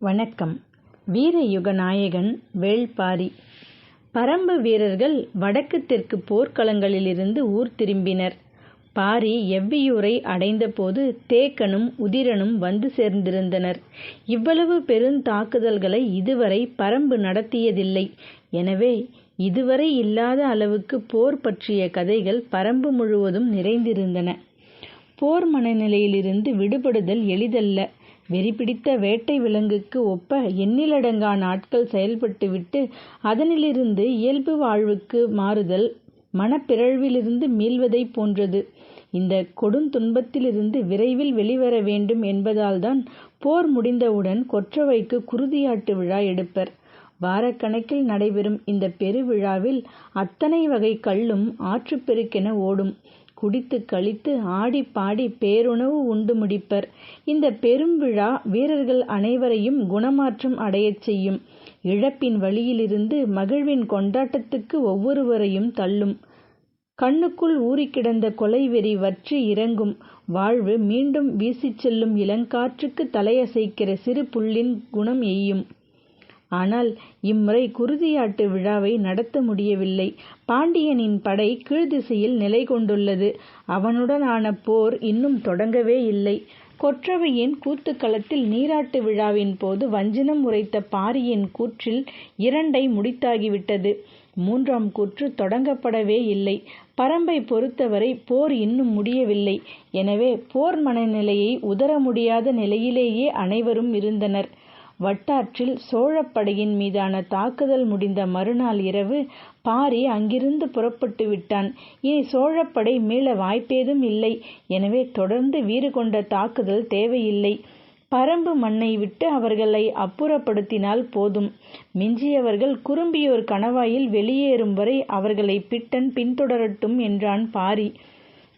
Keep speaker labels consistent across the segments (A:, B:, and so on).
A: வணக்கம் வீரயுக நாயகன் வேள்பாரி பரம்பு வீரர்கள் வடக்கு தெற்கு போர்க்களங்களிலிருந்து ஊர் திரும்பினர். பாரி எவ்வியூரை அடைந்தபோது தேக்கனும் உதிரனும் வந்து சேர்ந்திருந்தனர். இவ்வளவு பெருந்தாக்குதல்களை இதுவரை பரம்பு நடத்தியதில்லை. எனவே இதுவரை இல்லாத அளவுக்கு போர் பற்றிய கதைகள் பரம்பு முழுவதும் நிறைந்திருந்தன. போர் மனநிலையிலிருந்து விடுபடுதல் எளிதல்ல. வெறிபிடித்த வேட்டை விலங்குக்கு ஒப்ப எண்ணிலடங்கா நாட்கள் செயல்பட்டுவிட்டு அதனிலிருந்து இயல்பு வாழ்வுக்கு மாறுதல் மனப்பிறழ்விலிருந்து மீள்வதைப் போன்றது. இந்த கொடுந்துன்பத்திலிருந்து விரைவில் வெளிவர வேண்டும் என்பதால்தான் போர் முடிந்தவுடன் கொற்றவைக்கு குருதியாட்டு விழா எடுப்பர். வாரக்கணக்கில் நடைபெறும் இந்த பெருவிழாவில் அத்தனை வகை கள்ளும் ஆற்றுப்பெருக்கென ஓடும். குடித்துக் கழித்து ஆடிப் பாடி பேருணவு உண்டு முடிப்பர். இந்தப் பெரும்விழா வீரர்கள் அனைவரையும் குணமாற்றம் அடையச் செய்யும். இழப்பின் வழியிலிருந்து மகிழ்வின் கொண்டாட்டத்துக்கு ஒவ்வொருவரையும் தள்ளும். கண்ணுக்குள் ஊறிக்கிடந்த கொலைவெறி வற்றி இறங்கும். வாழ்வு மீண்டும் வீசிச் செல்லும் இளங்காற்றுக்கு தலையசைக்கிற சிறு புல்லின் குணம் எய்யும். ஆனால் இம்முறை குருதியாட்டு விழாவை நடத்த முடியவில்லை. பாண்டியனின் படை கீழ்த்திசையில் நிலைகொண்டுள்ளது. அவனுடனான போர் இன்னும் தொடங்கவே இல்லை. கொற்றவையின் கூத்துக்களத்தில் நீராட்டு விழாவின் போது வஞ்சினம் உரைத்த பாரியின் கூற்றில் இரண்டை முடித்தாகிவிட்டது. மூன்றாம் கூற்று தொடங்கப்படவே இல்லை. பரம்பை பொறுத்தவரை போர் இன்னும் முடியவில்லை. எனவே போர் மனநிலையை உதற முடியாத நிலையிலேயே அனைவரும் இருந்தனர். வட்டாற்றில் சோழப்படையின் மீதான தாக்குதல் முடிந்த மறுநாள் இரவு பாரி அங்கிருந்து புறப்பட்டு விட்டான் இனி சோழப்படை மீள வாய்ப்பேதும் இல்லை. எனவே தொடர்ந்து வீறு கொண்ட தாக்குதல் தேவையில்லை. பரம்பு மண்ணை விட்டு அவர்களை அப்புறப்படுத்தினால் போதும். மிஞ்சியவர்கள் குறும்பியோர் கணவாயில் வெளியேறும் வரை அவர்களை பிட்டன் பின்தொடரட்டும் என்றான் பாரி.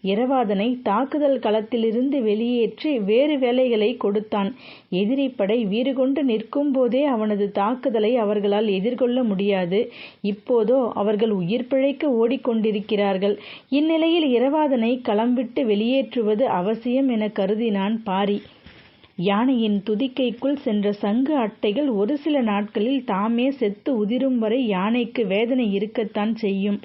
A: இரவாதனை தாக்குதல் களத்திலிருந்து வெளியேற்றி வேறு வேலைகளை கொடுத்தான். எதிரிப்படை வீறுகொண்டு நிற்கும்போதே அவனது தாக்குதலை அவர்களால் எதிர்கொள்ள முடியாது. இப்போதோ அவர்கள் உயிர் பிழைக்க ஓடிக்கொண்டிருக்கிறார்கள். இந்நிலையில் இரவாதனை களம் விட்டு வெளியேற்றுவது அவசியம் என கருதினான் பாரி. யானையின் துதிக்கைக்குள் சென்ற சங்கு அட்டைகள் ஒரு சில நாட்களில் தாமே செத்து உதிரும் வரை யானைக்கு வேதனை இருக்கத்தான் செய்யும்.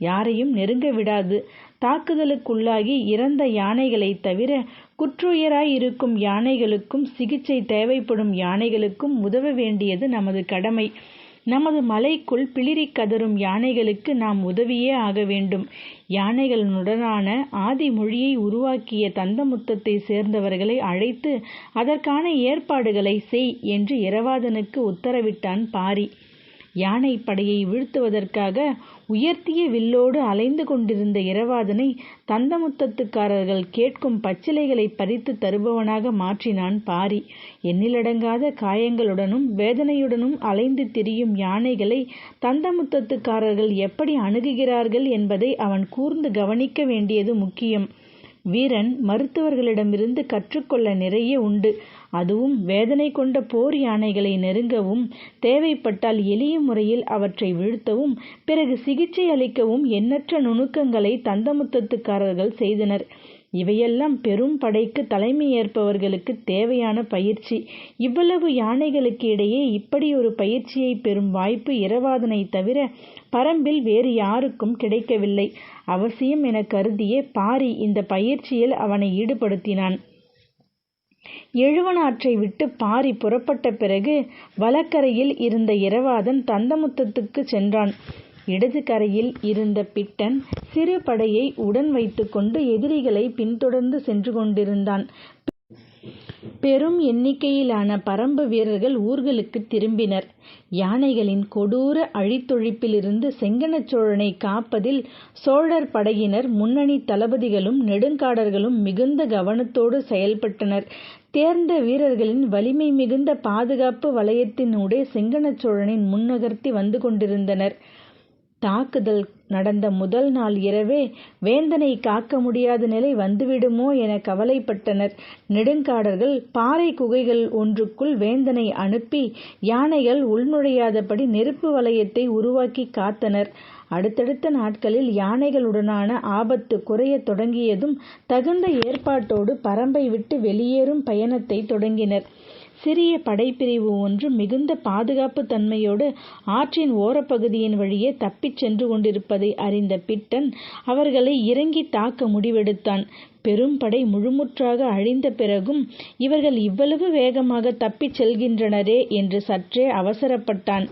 A: யாரையும் நெருங்க விடாது. தாக்குதலுக்குள்ளாகி இறந்த யானைகளை தவிர குற்றுயிராய் இருக்கும் யானைகளுக்கும் சிகிச்சை தேவைப்படும் யானைகளுக்கும் உதவ வேண்டியது நமது கடமை. நமது மலைக்குள் பிளிறிக் கதறும் யானைகளுக்கு நாம் உதவியே ஆக வேண்டும். யானைகளுடனான ஆதி மொழியை உருவாக்கிய தந்தமுத்தத்தை சேர்ந்தவர்களை அழைத்து அதற்கான ஏற்பாடுகளை செய் என்று இரவாதனுக்கு உத்தரவிட்டான் பாரி. யானை படையை வீழ்த்துவதற்காக உயர்த்திய வில்லோடு அலைந்து கொண்டிருந்த இரவாதனை தந்தமுத்தத்துக்காரர்கள் கேட்கும் பச்சிலைகளைப் பறித்து தருபவனாக மாற்றினான் பாரி. எண்ணிலடங்காத காயங்களுடனும் வேதனையுடனும் அலைந்து திரியும் யானைகளை தந்தமுத்தத்துக்காரர்கள் எப்படி அணுகுகிறார்கள் என்பதை அவன் கூர்ந்து கவனிக்க வேண்டியது முக்கியம். வீரன் மருத்துவர்களிடமிருந்து கற்றுக்கொள்ள நிறைய உண்டு. அதுவும் வேதனை கொண்ட போர் யானைகளை நெருங்கவும் தேவைப்பட்டால் எளிய முறையில் அவற்றை வீழ்த்தவும் பிறகு சிகிச்சை அளிக்கவும் எண்ணற்ற நுணுக்கங்களை தந்தமுத்தத்துக்காரர்கள் செய்தனர். இவையெல்லாம் பெரும் படைக்கு தலைமையேற்பவர்களுக்குத் தேவையான பயிற்சி. இவ்வளவு யானைகளுக்கு இடையே இப்படியொரு பயிற்சியைப் பெறும் வாய்ப்பு இரவாதனைத் தவிர பரம்பில் வேறு யாருக்கும் கிடைக்கவில்லை. அவசியம் என கருதியே பாரி இந்த பயிற்சியில் அவனை ஈடுபடுத்தினான். எழுவனாற்றை விட்டுப் பாரி புறப்பட்ட பிறகு வலக்கரையில் இருந்த இரவாதன் தந்தமுத்தத்துக்குச் சென்றான். இடது கரையில் இருந்த பிட்டன் சிறு படையை உடன் வைத்துக்கொண்டு எதிரிகளைப் பின்தொடர்ந்து சென்று கொண்டிருந்தான். பெரும் எண்ணிக்கையிலான பரம்பு வீரர்கள் ஊர்களுக்குத் திரும்பினர். யானைகளின் கொடூர அழித்தொழிப்பிலிருந்து செங்கணச் சோழனைக் காப்பதில் சோழர் படையினர் முன்னணித் தளபதிகளும் நெடுங்காடர்களும் மிகுந்த கவனத்தோடு செயல்பட்டனர். தேர்ந்த வீரர்களின் வலிமை மிகுந்த பாதுகாப்பு வலயத்தினூடே செங்கணச் சோழனை முன்னகர்த்தி வந்து கொண்டிருந்தனர். தாக்குதல் நடந்த முதல் நாள் இரவே வேந்தனை காக்க முடியாத நிலை வந்துவிடுமோ என கவலைப்பட்டனர். நெடுங்காடர்கள் பாறை குகைகள் ஒன்றுக்குள் வேந்தனை அனுப்பி யானைகள் உள்நுழையாதபடி நெருப்பு வலயத்தை உருவாக்கி காத்தனர். அடுத்தடுத்த நாட்களில் யானைகளுடனான ஆபத்து குறையத் தொடங்கியதும் தகுந்த ஏற்பாட்டோடு பரம்பை விட்டு வெளியேறும் பயணத்தைத் தொடங்கினர். சிறிய படைப்பிரிவு ஒன்று மிகுந்த பாதுகாப்பு தன்மையோடு ஆற்றின் ஓரப்பகுதியின் வழியே தப்பிச் சென்று கொண்டிருப்பதை அறிந்த பிட்டன் அவர்களை இறங்கி தாக்க முடிவெடுத்தான் பெரும்படை முழுமுற்றாக அழிந்த பிறகும் இவர்கள் இவ்வளவு வேகமாக தப்பிச் செல்கின்றனரே என்று சற்றே அவசரப்பட்டான்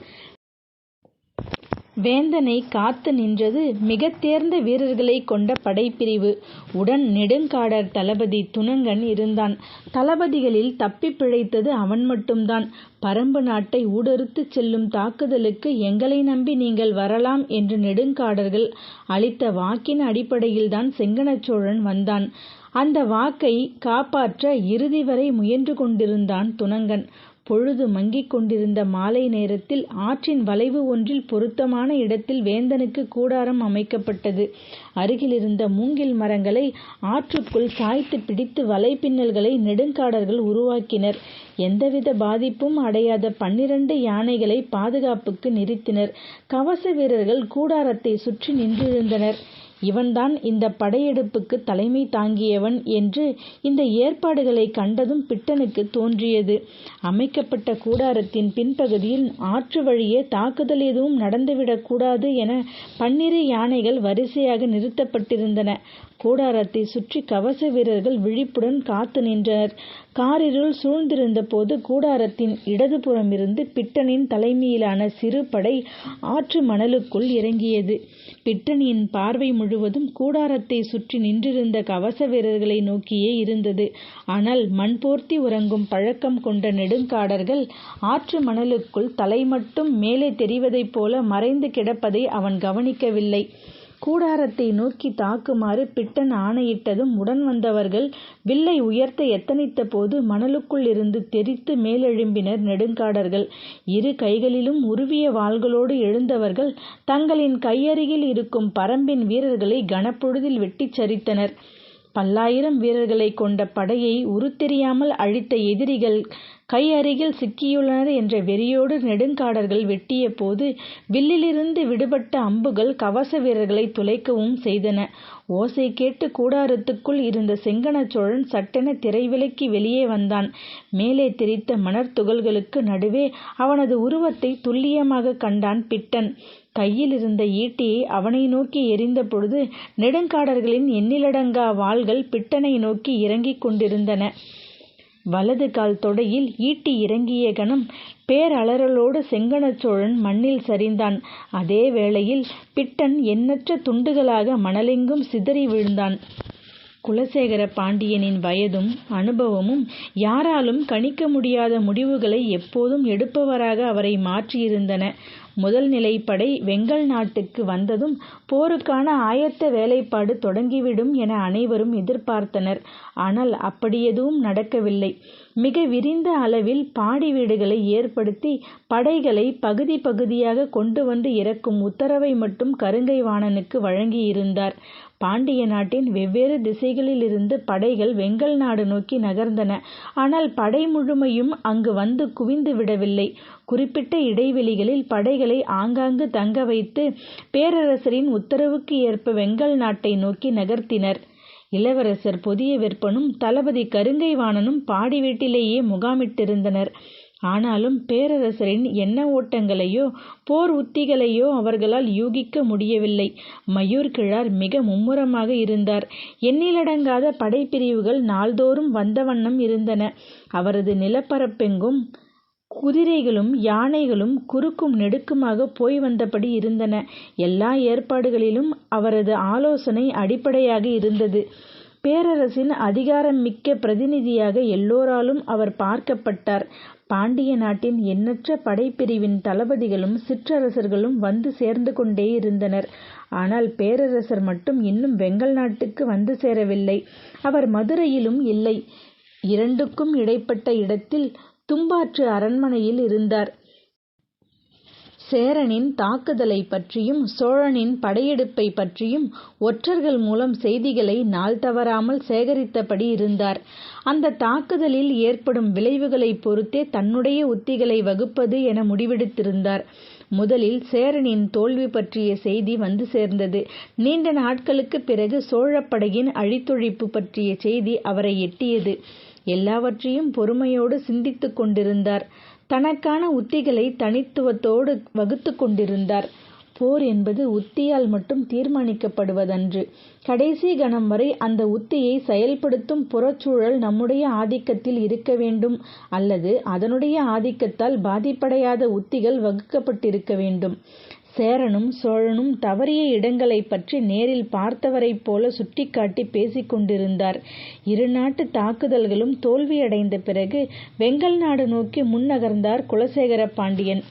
A: வேந்தனை காத்து நின்றது மிகத் தேர்ந்த வீரர்களைக் கொண்ட படைப்பிரிவு. உடன் நெடுங்காடர் தளபதி துணங்கன் இருந்தான். தளபதிகளில் தப்பிப் பிழைத்தது அவன் மட்டும்தான். பரம்பு நாட்டை ஊடறுத்துச் செல்லும் தாக்குதலுக்கு எங்களை நம்பி நீங்கள் வரலாம் என்று நெடுங்காடர்கள் அளித்த வாக்கின் அடிப்படையில்தான் செங்கணச்சோழன் வந்தான். அந்த வாக்கை காப்பாற்ற இறுதி வரை முயன்று கொண்டிருந்தான் துணங்கன். பொழுது மங்கிக் கொண்டிருந்த மாலை நேரத்தில் ஆற்றின் வளைவு ஒன்றில் பொருத்தமான இடத்தில் வேந்தனுக்கு கூடாரம் அமைக்கப்பட்டது. அருகிலிருந்த மூங்கில் மரங்களை ஆற்றுக்குள் சாய்த்து பிடித்து வலைப்பின்னல்களை நெடுங்காடர்கள் உருவாக்கினர். எந்தவித பாதிப்பும் அடையாத பன்னிரண்டு யானைகளை பாதுகாப்புக்கு நிறுத்தினர். கவச வீரர்கள் கூடாரத்தை சுற்றி நின்றிருந்தனர். இவன்தான் இந்த படையெடுப்புக்கு தலைமை தாங்கியவன் என்று இந்த ஏற்பாடுகளை கண்டதும் பிட்டனுக்கு தோன்றியது. அமைக்கப்பட்ட கூடாரத்தின் பின்பகுதியில் ஆற்று வழியே தாக்குதல் எதுவும் நடந்துவிடக்கூடாது என பன்னிரு யானைகள் வரிசையாக நிறுத்தப்பட்டிருந்தன. கூடாரத்தை சுற்றி கவச வீரர்கள் விழிப்புடன் காத்து நின்றனர். காரிருள் சூழ்ந்திருந்த போது கூடாரத்தின் இடதுபுறமிருந்து பிட்டனின் தலைமையிலான சிறு படை ஆற்று மணலுக்குள் இறங்கியது. பிட்டனின் பார்வை முழுவதும் கூடாரத்தை சுற்றி நின்றிருந்த கவச வீரர்களை நோக்கியே இருந்தது. ஆனால் மண் போர்த்தி உறங்கும் பழக்கம் கொண்ட நெடுங்காடர்கள் ஆற்று மணலுக்குள் தலை மட்டும் மேலே தெரிவதைப் போல மறைந்து கிடப்பதை அவன் கவனிக்கவில்லை. கூடாரத்தை நோக்கி தாக்குமாறு பிட்டன் ஆணையிட்டதும் உடன் வந்தவர்கள் வில்லை உயர்த்த எத்தனித்த போது மணலுக்குள் இருந்து தெரித்து மேலெழும்பினர் நெடுங்காடர்கள். இரு கைகளிலும் உருவிய வாள்களோடு எழுந்தவர்கள் தங்களின் கையருகில் இருக்கும் பரம்பின் வீரர்களை கனப்பொழுதில் வெட்டிச் சரித்தனர். பல்லாயிரம் வீரர்களை கொண்ட படையை உருத்தெரியாமல் அழித்த எதிரிகள் கை அருகில் சிக்கியுள்ளனர் என்ற வெறியோடு நெடுங்காடர்கள் வெட்டிய போது வில்லிலிருந்து விடுபட்ட அம்புகள் கவச வீரர்களை துளைக்கவும் செய்தன. ஓசை கேட்டு கூடாரத்துக்குள் இருந்த செங்கணச்சோழன் சட்டென திரைவிலக்கி வெளியே வந்தான். மேலே தெரித்த மணற்துகள்களுக்கு நடுவே அவனது உருவத்தை துல்லியமாக கண்டான் பிட்டன். கையில் இருந்த ஈட்டியை அவனை நோக்கி எரிந்த பொழுது நெடுங்காடர்களின் எண்ணிலடங்கா வாள்கள் பிட்டனை நோக்கி இறங்கிக் கொண்டிருந்தன. வலது கால் தொடையில் ஈட்டி இறங்கிய கணம் பேரலறலோடு செங்கணச்சோழன் மண்ணில் சரிந்தான். அதே வேளையில் பிட்டன் எண்ணற்ற துண்டுகளாக மணலெங்கும் சிதறி விழுந்தான். குலசேகர பாண்டியனின் வயதும் அனுபவமும் யாராலும் கணிக்க முடியாத முடிவுகளை எப்போதும் எடுப்பவராக அவரை மாற்றியிருந்தன. முதல் நிலைப்படை வெங்கல் நாட்டுக்கு வந்ததும் போருக்கான ஆயத்த வேலைப்பாடு தொடங்கிவிடும் என அனைவரும் எதிர்பார்த்தனர். ஆனால் அப்படி எதுவும் நடக்கவில்லை. மிக விரிந்த அளவில் பாடி வீடுகளை ஏற்படுத்தி படைகளை பகுதி பகுதியாக கொண்டு வந்து இறக்கும் உத்தரவை மட்டும் கருங்கை வாணனுக்கு வழங்கியிருந்தார். பாண்டிய நாட்டின் வெவ்வேறு திசைகளிலிருந்து படைகள் வெங்கல் நாடு நோக்கி நகர்ந்தன. ஆனால் படை முழுமையும் அங்கு வந்து குவிந்து விடவில்லை. குறிப்பிட்ட இடைவெளிகளில் படைகளை ஆங்காங்கு தங்க வைத்து பேரரசரின் உத்தரவுக்கு ஏற்ப வெங்கல் நாட்டை நோக்கி நகர்த்தினர். இளவரசர் புதிய விற்பனும் தளபதி கருங்கை வாணனும் பாடி வீட்டிலேயே முகாமிட்டிருந்தனர். ஆனாலும் பேரரசரின் எண்ண ஓட்டங்களையோ போர் உத்திகளையோ அவர்களால் யூகிக்க முடியவில்லை. மயூர் கிழார் மிக மும்முரமாக இருந்தார். எண்ணிலடங்காத படைப்பிரிவுகள் நாள்தோறும் வந்த வண்ணம் இருந்தன. அவரது நிலப்பரப்பெங்கும் குதிரைகளும் யானைகளும் குறுக்கும் நெடுக்குமாக போய் வந்தபடி இருந்தன. எல்லா ஏற்பாடுகளிலும் அவரது ஆலோசனை அடிப்படையாக இருந்தது. பேரரசின் அதிகாரம் மிக்க பிரதிநிதியாக எல்லோராலும் அவர் பார்க்கப்பட்டார். பாண்டிய நாட்டின் எண்ணற்ற படைப்பிரிவின் தளபதிகளும் சிற்றரசர்களும் வந்து சேர்ந்து கொண்டே இருந்தனர். ஆனால் பேரரசர் மட்டும் இன்னும் வெங்கல் நாட்டுக்கு வந்து சேரவில்லை. அவர் மதுரையிலும் இல்லை. இரண்டுக்கும் இடைப்பட்ட இடத்தில் தும்பாற்று அரண்மனையில் இருந்தார். சேரனின் தாக்குதலை பற்றியும் சோழனின் படையெடுப்பை பற்றியும் ஒற்றர்கள் மூலம் செய்திகளை நாள் தவறாமல் சேகரித்தபடி இருந்தார். அந்த தாக்குதலில் ஏற்படும் விளைவுகளை பொறுத்தே தன்னுடைய உத்திகளை வகுப்பது என முடிவெடுத்திருந்தார். முதலில் சேரனின் தோல்வி பற்றிய செய்தி வந்து சேர்ந்தது. நீண்ட நாட்களுக்கு பிறகு சோழப்படையின் அழித்தொழிப்பு பற்றிய செய்தி அவரை எட்டியது. எல்லாவற்றையும் பொறுமையோடு சிந்தித்துக் கொண்டிருந்தார். தனக்கான உத்திகளை தனித்துவத்தோடு வகுத்து கொண்டிருந்தார். போர் என்பது உத்தியால் மட்டும் தீர்மானிக்கப்படுவதன்று. கடைசி கணம் வரை அந்த உத்தியை செயல்படுத்தும் புறச்சூழல் நம்முடைய ஆதிக்கத்தில் இருக்க வேண்டும் அல்லது அதனுடைய ஆதிக்கத்தால் பாதிப்படையாத உத்திகள் வகுக்கப்பட்டிருக்க வேண்டும். சேரனும் சோழனும் தவறிய இடங்களைப் பற்றி நேரில் பார்த்தவரைப் போல சுட்டிக்காட்டி பேசிக் கொண்டிருந்தார். இரு நாட்டு தாக்குதல்களும் தோல்வியடைந்த பிறகு வெங்கல் நாடு நோக்கி முன்னகர்ந்தார் குலசேகர பாண்டியன்.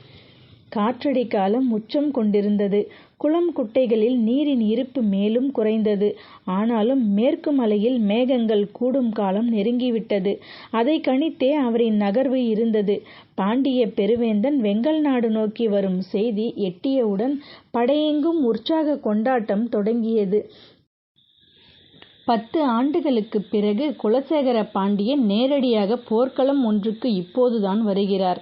A: காற்றடிக்காலம் உச்சம் கொண்டிருந்தது. குளம் குட்டைகளில் நீரின் இருப்பு மேலும் குறைந்தது. ஆனாலும் மேற்கு மலையில் மேகங்கள் கூடும் காலம் நெருங்கிவிட்டது. அதை கணித்தே அவரின் நகர்வு இருந்தது. பாண்டிய பெருவேந்தன் வெங்கல் நாடு நோக்கி வரும் செய்தி எட்டியவுடன் படையெங்கும் உற்சாக கொண்டாட்டம் தொடங்கியது. பத்து ஆண்டுகளுக்குப் பிறகு குலசேகர பாண்டியன் நேரடியாக போர்க்களம் ஒன்றுக்கு இப்போதுதான் வருகிறார்.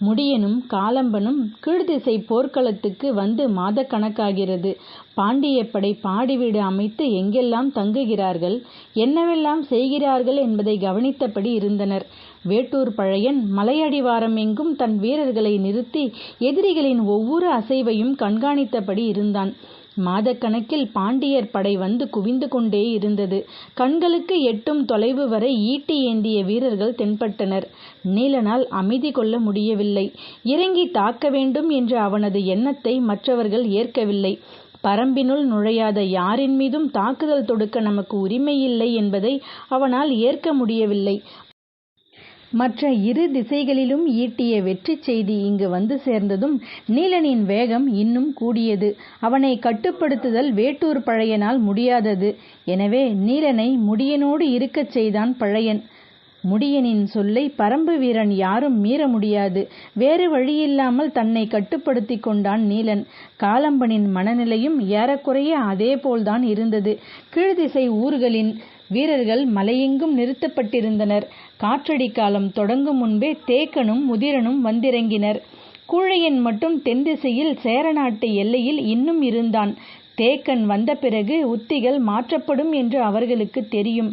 A: முடியனும் காலம்பனும் கீழ்திசை போர்க்களத்துக்கு வந்து மாதக்கணக்காகிறது. பாண்டியப்படை பாடிவீடு அமைத்து எங்கெல்லாம் தங்குகிறார்கள் என்னவெல்லாம் செய்கிறார்கள் என்பதை கவனித்தபடி இருந்தனர். வேட்டூர் பழையன் மலையடிவாரம் எங்கும் தன் வீரர்களை நிறுத்தி எதிரிகளின் ஒவ்வொரு அசைவையும் கண்காணித்தபடி இருந்தான். மாதக்கணக்கில் பாண்டியர் படை வந்து குவிந்து கொண்டே இருந்தது. கண்களுக்கு எட்டும் தொலைவு வரை ஈட்டி ஏந்திய வீரர்கள் தென்பட்டனர். நீலனால் அமைதி கொள்ள முடியவில்லை. இறங்கி தாக்க வேண்டும் என்ற அவனது எண்ணத்தை மற்றவர்கள் ஏற்கவில்லை. பரம்பினுள் நுழையாத யாரின் மீதும் தாக்குதல் தொடுக்க நமக்கு உரிமையில்லை என்பதை அவனால் ஏற்க முடியவில்லை. மற்ற இரு திசைகளிலும் ஈட்டிய வெற்றிச் செய்தி இங்கு வந்து சேர்ந்ததும் நீலனின் வேகம் இன்னும் கூடியது. அவனை கட்டுப்படுத்துதல் வேட்டூர் பழையனால் முடியாதது. எனவே நீலனை முடியனோடு இருக்கச் செய்தான் பழையன். முடியனின் சொல்லை பரம்பு வீரன் யாரும் மீற முடியாது. வேறு வழியில்லாமல் தன்னை கட்டுப்படுத்தி கொண்டான் நீலன். காலம்பனின் மனநிலையும் ஏறக்குறைய அதேபோல்தான் இருந்தது. கீழ்திசை ஊர்களின் வீரர்கள் மலையெங்கும் நிறுத்தப்பட்டிருந்தனர். காற்றடி காலம் தொடங்கும் முன்பே தேக்கனும் முதிரனும் வந்திறங்கினர். கூழையன் மட்டும் தென்திசையில் சேரநாட்டு எல்லையில் இன்னும் இருந்தான். தேக்கன் வந்த பிறகு உத்திகள் மாற்றப்படும் என்று அவர்களுக்கு தெரியும்.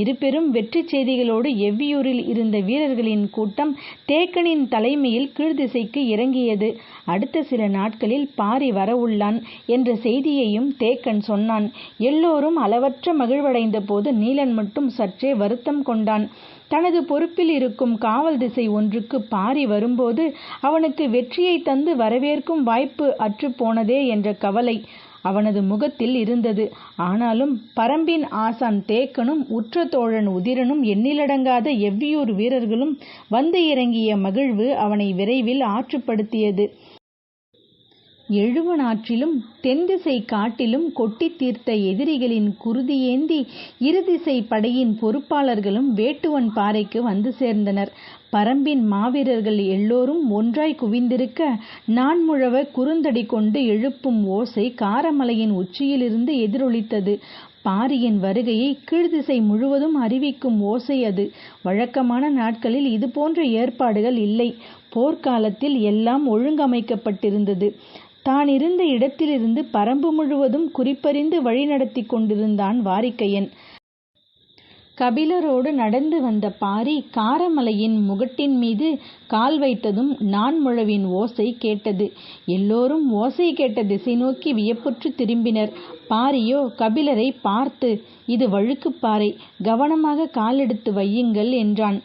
A: இருபெரும் வெற்றி செய்திகளோடு எவ்வியூரில் இருந்த வீரர்களின் கூட்டம் தேக்கனின் தலைமையில் கீழ்திசைக்கு இறங்கியது. அடுத்த சில நாட்களில் பாரி வரவுள்ளான் என்ற செய்தியையும் தேக்கன் சொன்னான். எல்லோரும் அளவற்ற மகிழ்வடைந்த போது நீலன் மட்டும் சற்றே வருத்தம் கொண்டான். தனது பொறுப்பில் இருக்கும் காவல் திசை ஒன்றுக்கு பாரி வரும்போது அவனுக்கு வெற்றியை தந்து வரவேற்கும் வாய்ப்பு அற்றுப்போனதே என்ற கவலை. அவனது முகத்தில் இருந்தது. ஆனாலும் பரம்பின் ஆசான் தேக்கனும் உற்ற தோழன் உதிரனும் எண்ணிலடங்காத எவ்வியூர் வீரர்களும் வந்து இறங்கிய மகிழ்வு அவனை விரைவில் ஆற்றுப்படுத்தியது. எழுவனாற்றிலும் தென்திசை காட்டிலும் கொட்டி தீர்த்த எதிரிகளின் குருதியேந்தி இருதிசை படையின் பொறுப்பாளர்களும் வேட்டுவன் பாறைக்கு வந்து சேர்ந்தனர். பரம்பின் மாவீரர்கள் எல்லோரும் ஒன்றாய் குவிந்திருக்க நான் முழவ குறுந்தடி கொண்டு எழுப்பும் ஓசை காரமலையின் உச்சியிலிருந்து எதிரொலித்தது. பாரியின் வருகையை கீழ்திசை முழுவதும் அறிவிக்கும் ஓசை அது. வழக்கமான நாட்களில் இதுபோன்ற ஏற்பாடுகள் இல்லை. போர்க்காலத்தில் எல்லாம் ஒழுங்கமைக்கப்பட்டிருந்தது. தான் இருந்த இடத்திலிருந்து பரம்பு முழுவதும் குறிப்பறிந்து வழிநடத்தி கொண்டிருந்தான் வாரிக்கையன். கபிலரோடு நடந்து வந்த பாரி காரமலையின் முகட்டின் மீது கால் வைத்ததும் நான்முழவின் ஓசை கேட்டது. எல்லோரும் ஓசை கேட்ட திசை நோக்கி வியப்புற்று திரும்பினர். பாரியோ கபிலரை பார்த்து இது வழுக்குப்பாறை கவனமாக காலெடுத்து வையுங்கள் என்றான்.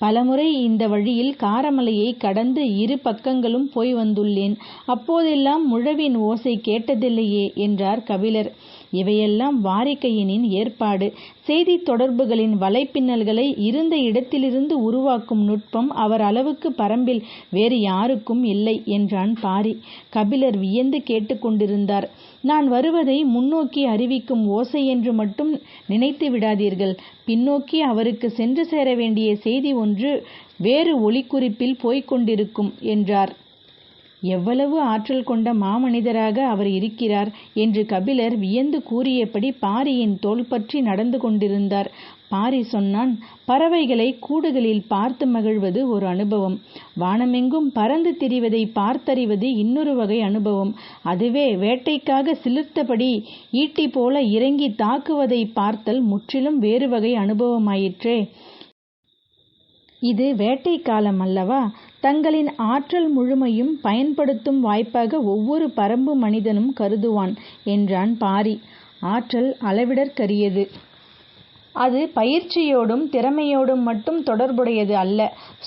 A: பலமுறை இந்த வழியில் காரமலையை கடந்து இரு பக்கங்களும் போய் வந்துள்ளேன். அப்போதெல்லாம் முழவின் ஓசை கேட்டதில்லையே என்றார் கபிலர். இவையெல்லாம் வாரிக்கையினின் ஏற்பாடு. செய்தி தொடர்புகளின் வலைப்பின்னல்களை இருந்த இடத்திலிருந்து உருவாக்கும் நுட்பம் அவர் அளவுக்கு பரம்பில் வேறு யாருக்கும் இல்லை என்றான் பாரி. கபிலர் வியந்து கேட்டுக்கொண்டிருந்தார் நான் வருவதை முன்னோக்கி அறிவிக்கும் ஓசை என்று மட்டும் நினைத்து விடாதீர்கள். பின்னோக்கி அவருக்கு சென்று சேர வேண்டிய செய்தி ஒன்று வேறு ஒளிக்குறிப்பில் போய்க் கொண்டிருக்கும் என்றார். எவ்வளவு ஆற்றல் கொண்ட மாமனிதராக அவர் இருக்கிறார் என்று கபிலர் வியந்து கூறியபடி பாரியின் தோல் பற்றி நடந்து கொண்டிருந்தார். பாரி சொன்னான் பறவைகளை கூடுகளில் பார்த்து மகிழ்வது ஒரு அனுபவம். வானமெங்கும் பறந்து திரிவதை பார்த்தறிவது இன்னொரு வகை அனுபவம். அதுவே வேட்டைக்காக சிலிர்த்தபடி ஈட்டி போல இறங்கி தாக்குவதை பார்த்தல் முற்றிலும் வேறு வகை அனுபவமாயிற்றே. இது வேட்டை காலம் அல்லவா? தங்களின் ஆற்றல் முழுமையும் பயன்படுத்தும் வாய்ப்பாக ஒவ்வொரு பரம்பு மனிதனும் கருதுவான் என்றான் பாரி. ஆற்றல் அளவிடற்கரியது. அது பயிற்சியோடும் திறமையோடும் மட்டும் தொடர்புடையது அல்ல.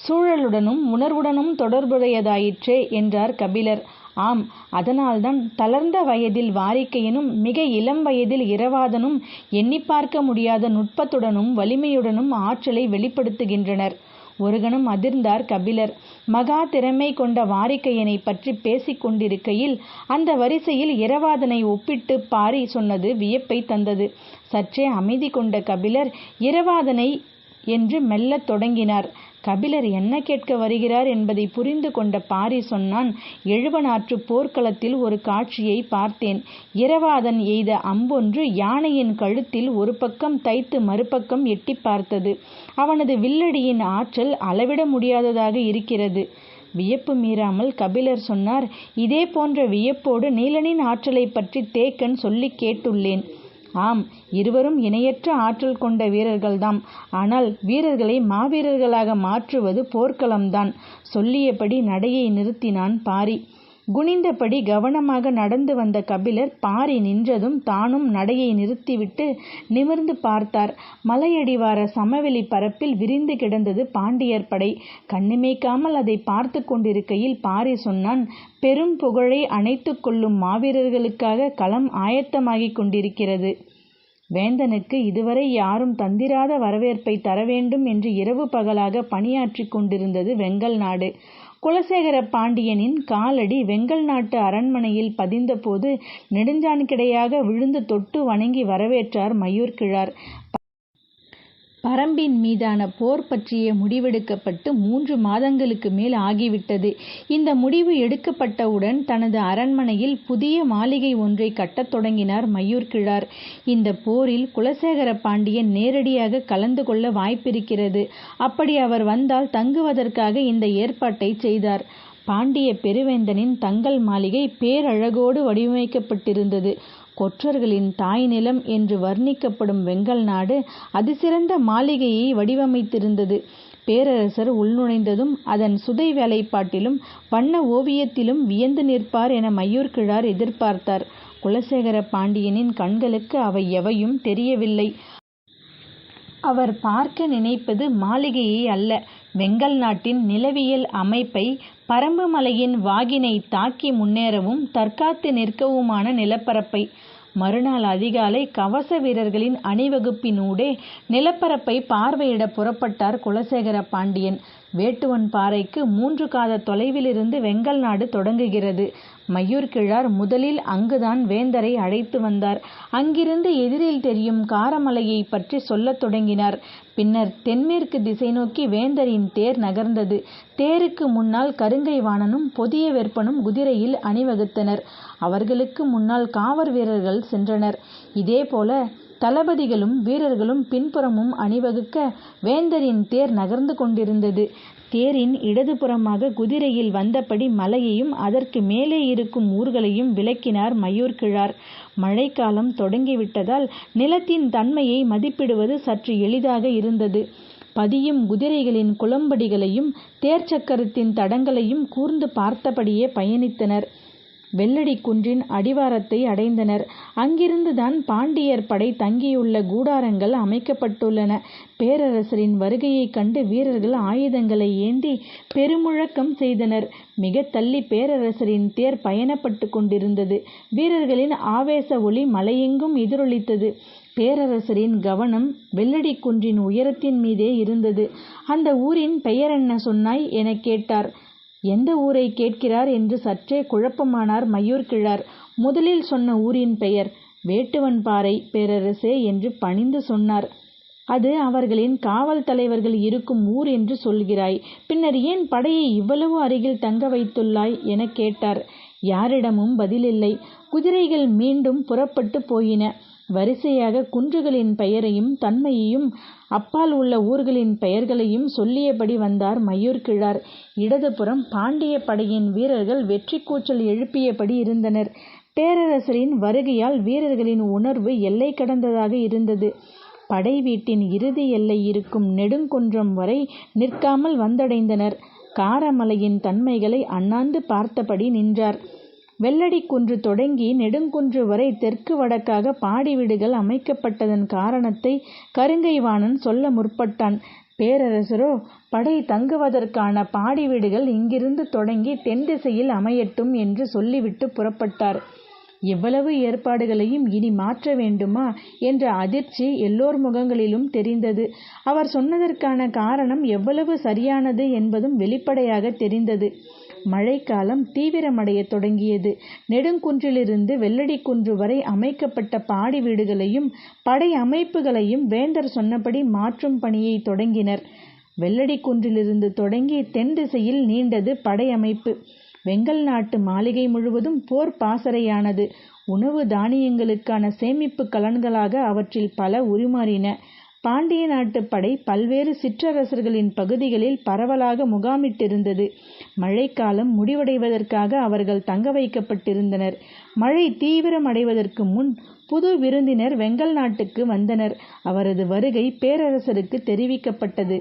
A: சூழலுடனும் உணர்வுடனும் தொடர்புடையதாயிற்றே என்றார் கபிலர். ஆம் அதனால்தான் தளர்ந்த வயதில் வாரிக்கையனும் மிக இளம் வயதில் இரவாதனும் எண்ணி பார்க்க முடியாத நுட்பத்துடனும் வலிமையுடனும் ஆற்றலை வெளிப்படுத்துகின்றனர். ஒரு கணம் அதிர்ந்தார் கபிலர். மகா திறமை கொண்ட வாரிக்கையனை பற்றி பேசிக் கொண்டிருக்கையில் அந்த வரிசையில் இரவாதனை ஒப்பிட்டு பாரி சொன்னது வியப்பை தந்தது. சற்றே அமைதி கொண்ட கபிலர் இரவாதனை என்று மெல்லத் தொடங்கினார். கபிலர் என்ன கேட்க வருகிறார் என்பதை புரிந்து கொண்ட பாரி சொன்னான் எழுவனாற்று போர்க்களத்தில் ஒரு காட்சியை பார்த்தேன். இரவாதன் எய்த அம்பொன்று யானையின் கழுத்தில் ஒரு பக்கம் தைத்து மறுபக்கம் எட்டி பார்த்தது. அவனது வில்லடியின் ஆற்றல் அளவிட முடியாததாக இருக்கிறது. வியப்பு மீறாமல் கபிலர் சொன்னார் இதே போன்ற வியப்போடு நீலனின் ஆற்றலை பற்றி தேக்கன் சொல்லி கேட்டுள்ளேன். ஆம் இருவரும் இணையற்ற ஆற்றல் கொண்ட வீரர்கள்தாம். ஆனால் வீரர்களை மாவீரர்களாக மாற்றுவது போர்க்களம்தான். சொல்லியபடி நடையை நிறுத்தினான் பாரி. குனிந்தபடி கவனமாக நடந்து வந்த கபிலர் பாரி நின்றதும் தானும் நடையை நிறுத்திவிட்டு நிமிர்ந்து பார்த்தார். மலையடிவார சமவெளி பரப்பில் விரிந்து கிடந்தது பாண்டியர் படை. கண்ணிமைக்காமல் அதை பார்த்து கொண்டிருக்கையில் பாரி சொன்னான் பெரும் புகழை அணைத்து கொள்ளும் மாவீரர்களுக்காக களம் ஆயத்தமாகிக் கொண்டிருக்கிறது. வேந்தனுக்கு இதுவரை யாரும் தந்திராத வரவேற்பை தர வேண்டும் என்று இரவு பகலாக பணியாற்றிக் கொண்டிருந்தது வெங்கல் நாடு. குலசேகர பாண்டியனின் காலடி வெங்கல் நாட்டு அரண்மனையில் பதிந்தபோது நெடுஞ்சான்கிடையாக விழுந்து தொட்டு வணங்கி வரவேற்றார் மயூர்கிழார் பரம்பின் மீதான போர் பற்றிய முடிவெடுக்கப்பட்டு மூன்று மாதங்களுக்கு மேல் ஆகிவிட்டது. இந்த முடிவு எடுக்கப்பட்டவுடன் தனது அரண்மனையில் புதிய மாளிகை ஒன்றை கட்டத் தொடங்கினார் மயூர்கிழார். இந்த போரில் குலசேகர பாண்டியன் நேரடியாக கலந்து கொள்ள வாய்ப்பிருக்கிறது. அப்படி அவர் வந்தால் தங்குவதற்காக இந்த ஏற்பாட்டை செய்தார். பாண்டிய பெருவேந்தனின் தங்கள் மாளிகை பேரழகோடு வடிவமைக்கப்பட்டிருந்தது. கொற்றர்களின் தாய் நிலம் என்று வர்ணிக்கப்படும் வெங்கல் நாடு அதிசிறந்த மாளிகையை வடிவமைத்திருந்தது. பேரரசர் உள்நுழைந்ததும் அதன் சுதை வேலைப்பாட்டிலும் வண்ண ஓவியத்திலும் வியந்து நிற்பார் என மயூர்கிழார் எதிர்பார்த்தார். குலசேகர பாண்டியனின் கண்களுக்கு அவை எவையும் தெரியவில்லை. அவர் பார்க்க நினைப்பது மாளிகையை அல்ல வெங்கல் நாட்டின் நிலவியல் அமைப்பை பரம்பு மலையின் வாகினை தாக்கி முன்னேறவும் தற்காத்து நிற்கவுமான நிலப்பரப்பை மறுநாள் அதிகாலை கவச வீரர்களின் அணிவகுப்பினூடே நிலப்பரப்பை பார்வையிட புறப்பட்டார் குலசேகர பாண்டியன். வேட்டுவன் பாறைக்கு மூன்று காத தொலைவிலிருந்து வெங்கல் நாடு தொடங்குகிறது. மயூர்கிழார் முதலில் அங்குதான் வேந்தரை அழைத்து வந்தார். அங்கிருந்து எதிரில் தெரியும் காரமலையை பற்றி சொல்லத் தொடங்கினார். பின்னர் தென்மேற்கு திசை நோக்கி வேந்தரின் தேர் நகர்ந்தது. தேருக்கு முன்னால் கருங்கை வாணனும் பொதிய வெப்பனும் குதிரையில் அணிவகுத்தனர். அவர்களுக்கு முன்னால் காவற் வீரர்கள் சென்றனர். இதேபோல தளபதிகளும் வீரர்களும் பின்புறமும் அணிவகுக்க வேந்தரின் தேர் நகர்ந்து கொண்டிருந்தது. தேரின் இடதுபுறமாக குதிரையில் வந்தபடி மலையையும் அதற்கு மேலே இருக்கும் ஊர்களையும் விளக்கினார் மயூர்கிழார் மழைக்காலம் தொடங்கிவிட்டதால் நிலத்தின் தன்மையை மதிப்பிடுவது சற்று எளிதாக இருந்தது. பதியும் குதிரைகளின் குளம்படிகளையும் தேர் சக்கரத்தின் தடங்களையும் கூர்ந்து பார்த்தபடியே பயணித்தனர். வெள்ளடி குன்றின் அடிவாரத்தை அடைந்தனர். அங்கிருந்துதான் பாண்டியர் படை தங்கியுள்ள கூடாரங்கள் அமைக்கப்பட்டுள்ளன. பேரரசரின் வருகையைக் கண்டு வீரர்கள் ஆயுதங்களை ஏந்தி பெருமுழக்கம் செய்தனர். மிக தள்ளி பேரரசரின் தேர் பயணப்பட்டு கொண்டிருந்தது. வீரர்களின் ஆவேச ஒளி மலையெங்கும் எதிரொலித்தது. பேரரசரின் கவனம் வெள்ளடி குன்றின் உயரத்தின் மீதே இருந்தது. அந்த ஊரின் பெயர் என்ன சொன்னாய்? எனக் கேட்டார். எந்த ஊரை கேட்கிறார் என்று சற்றே குழப்பமானார் மயூர்கிழார் முதலில் சொன்ன ஊரின் பெயர் வேட்டுவன்பாறை பேரரசே என்று பணிந்து சொன்னார். அது அவர்களின் காவல் தலைவர்கள் இருக்கும் ஊர் என்று சொல்கிறாய். பின்னர் ஏன் படையை இவ்வளவு அருகில் தங்க வைத்துள்ளாய் எனக் கேட்டார். யாரிடமும் பதிலில்லை. குதிரைகள் மீண்டும் புறப்பட்டு போயின. வரிசையாக குன்றுகளின் பெயரையும் தன்மையையும் அப்பால் உள்ள ஊர்களின் பெயர்களையும் சொல்லியபடி வந்தார் மயூர்கிழார் இடதுபுறம் பாண்டிய படையின் வீரர்கள் வெற்றி கூச்சல் எழுப்பியபடி இருந்தனர். பேரரசரின் வருகையால் வீரர்களின் உணர்வு எல்லை கடந்ததாக இருந்தது. படை வீட்டின் இறுதி எல்லை இருக்கும் நெடுங்குன்றம் வரை நிற்காமல் வந்தடைந்தனர். காரமலையின் தன்மைகளை அண்ணாந்து பார்த்தபடி நின்றார். வெள்ளடிக்குன்று தொடங்கி நெடுங்குன்று வரை தெற்கு வடக்காக பாடி வீடுகள் அமைக்கப்பட்டதன் காரணத்தை கருங்கைவாணன் சொல்ல முற்பட்டான். பேரரசரோ படை தங்குவதற்கான பாடி வீடுகள் இங்கிருந்து தொடங்கி தென் திசையில் அமையட்டும் என்று சொல்லிவிட்டு புறப்பட்டார். எவ்வளவு ஏற்பாடுகளையும் இனி மாற்ற வேண்டுமா என்ற அதிர்ச்சி எல்லோர் முகங்களிலும் தெரிந்தது. அவர் சொன்னதற்கான காரணம் எவ்வளவு சரியானது என்பதும் வெளிப்படையாக தெரிந்தது. மழைக்காலம் தீவிரமடையத் தொடங்கியது. நெடுங்குன்றிலிருந்து வெள்ளடிக்குன்று வரை அமைக்கப்பட்ட பாடி வீடுகளையும் படை அமைப்புகளையும் வேந்தர் சொன்னபடி மாற்றும் பணியை தொடங்கினர். வெள்ளடிக்குன்றிலிருந்து தொடங்கி தென் திசையில் நீண்டது படை அமைப்பு. வெங்கல் நாட்டு மாளிகை முழுவதும் போர் பாசறையானது. உணவு தானியங்களுக்கான சேமிப்பு கலன்களாக அவற்றில் பல உருமாறின. பாண்டிய நாட்டு படை பல்வேறு சிற்றரசர்களின் பகுதிகளில் பரவலாக முகாமிட்டிருந்தது. மழைக்காலம் முடிவடைவதற்காக அவர்கள் தங்க வைக்கப்பட்டிருந்தனர். மழை தீவிரமடைவதற்கு முன் புது விருந்தினர் வெங்கல் நாட்டுக்கு வந்தனர். அவரது வருகை பேரரசருக்கு தெரிவிக்கப்பட்டது.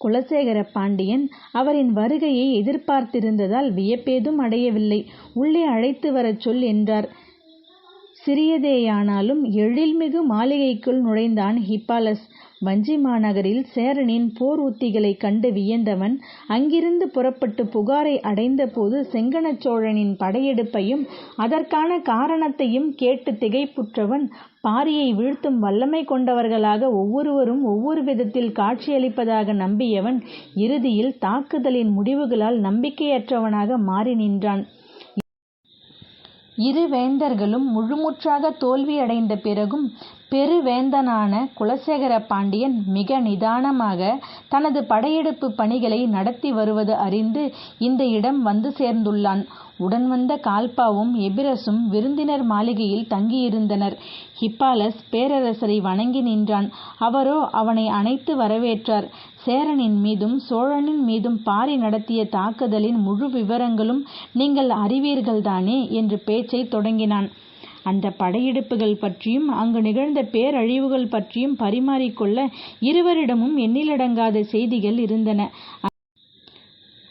A: குலசேகர பாண்டியன் அவரின் வருகையை எதிர்பார்த்திருந்ததால் வியப்பேதும் அடையவில்லை. உள்ளே அழைத்து வரச் சொல் என்றார். சிறியதேயானாலும் எழில்மிகு மாளிகைக்குள் நுழைந்தான் ஹிப்பாலஸ். வஞ்சி மாநகரில் சேரனின் போர் உத்திகளைக் கண்டு வியந்தவன் அங்கிருந்து புறப்பட்டு புகாரை அடைந்தபோது செங்கணச் சோழனின் படையெடுப்பையும் அதற்கான காரணத்தையும் கேட்டு திகைப்புற்றவன் பாரியை வீழ்த்தும் வல்லமை கொண்டவர்களாக ஒவ்வொருவரும் ஒவ்வொரு விதத்தில் காட்சியளிப்பதாக நம்பியவன் இறுதியில் தாக்குதலின் முடிவுகளால் நம்பிக்கையற்றவனாக மாறி நின்றான். இரு வேந்தர்களும் முழுமுற்றாக தோல்வியடைந்த பிறகும் பெருவேந்தனான குலசேகர பாண்டியன் மிக நிதானமாக தனது படையெடுப்பு பணிகளை நடத்தி வருவது அறிந்து இந்த இடம் வந்து சேர்ந்துள்ளான். உடன் வந்த கால்பாவும் எபிரசும் விருந்தினர் மாளிகையில் தங்கியிருந்தனர். ஹிப்பாலஸ் பேரரசரை வணங்கி நின்றான். அவரோ அவனை அணைத்து வரவேற்றார். சேரனின் மீதும் சோழனின் மீதும் பாரி நடத்திய தாக்குதலின் முழு விவரங்களும் நீங்கள் அறிவீர்கள்தானே? என்று பேச்சை தொடங்கினான். அந்த படையெடுப்புகள் பற்றியும் அங்கு நிகழ்ந்த பேரழிவுகள் பற்றியும் பரிமாறிக்கொள்ள இருவரிடமும் எண்ணிலடங்காத செய்திகள் இருந்தன.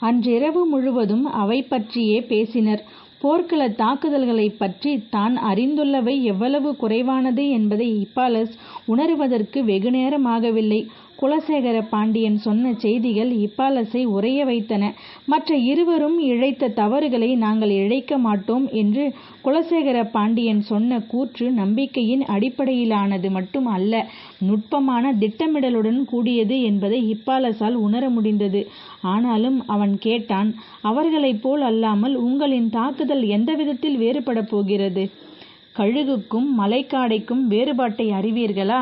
A: அன்றிரவு முழுவதும் அவை பற்றியே பேசினர். போர்க்கள தாக்குதல்களைப் பற்றி தான் அறிந்துள்ளவை எவ்வளவு குறைவானது என்பதை இப்பாலஸ் உணருவதற்கு வெகுநேரமாகவில்லை. குலசேகர பாண்டியன் சொன்ன செய்திகள் இப்பாலசை உறைய வைத்தன. மற்ற இருவரும் இழைத்த தவறுகளை நாங்கள் இழைக்க மாட்டோம் என்று குலசேகர பாண்டியன் சொன்ன கூற்று நம்பிக்கையின் அடிப்படையிலானது மட்டும் அல்ல நுட்பமான திட்டமிடலுடன் கூடியது என்பதை இப்பாலசால் உணர முடிந்தது. ஆனாலும் அவன் கேட்டான் அவர்களைப் போல் அல்லாமல் உங்களின் தாக்குதல் எந்த விதத்தில் வேறுபடப் போகிறது? கழுகுக்கும் மலைக்காடைக்கும் வேறுபாட்டை அறிவீர்களா?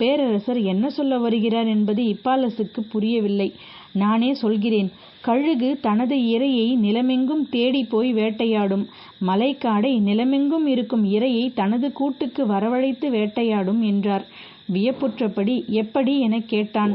A: பேரரசர் என்ன சொல்ல வருகிறார் என்பது இப்பாலசுக்கு புரியவில்லை. நானே சொல்கிறேன் கழுகு தனது இரையை நிலமெங்கும் தேடி போய் வேட்டையாடும். மலைக்காடை நிலமெங்கும் இருக்கும் இரையை தனது கூட்டுக்கு வரவழைத்து வேட்டையாடும் என்றார். வியப்புற்றபடி எப்படி எனக் கேட்டான்.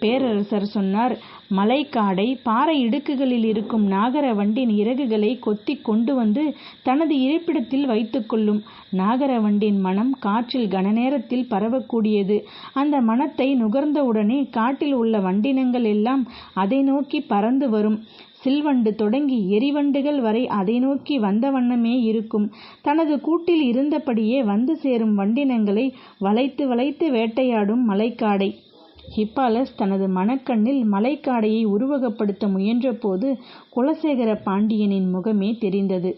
A: பேரரசர் சொன்னார் மலைக்காடை பாறை இடுக்குகளில் இருக்கும் நாகர வண்டின் இறகுகளை கொத்திக் கொண்டு வந்து தனது இருப்பிடத்தில் வைத்துக்கொள்ளும் நாகர வண்டின் மனம் காற்றில் கனநேரத்தில் பரவக்கூடியது. அந்த மனத்தை நுகர்ந்தவுடனே காட்டில் உள்ள வண்டினங்கள் எல்லாம் அதை நோக்கி பறந்து வரும். சில்வண்டு தொடங்கி எரிவண்டுகள் வரை அதை நோக்கி வந்த வண்ணமே இருக்கும். தனது கூட்டில் இருந்தபடியே வந்து சேரும் வண்டினங்களை வளைத்து வளைத்து வேட்டையாடும் மலைக்காடை. ஹிப்பாலஸ் தனது மனக்கண்ணில் மலைக்காடையை உருவகப்படுத்த முயன்றபோது குலசேகர பாண்டியனின் முகமே தெரிந்தது.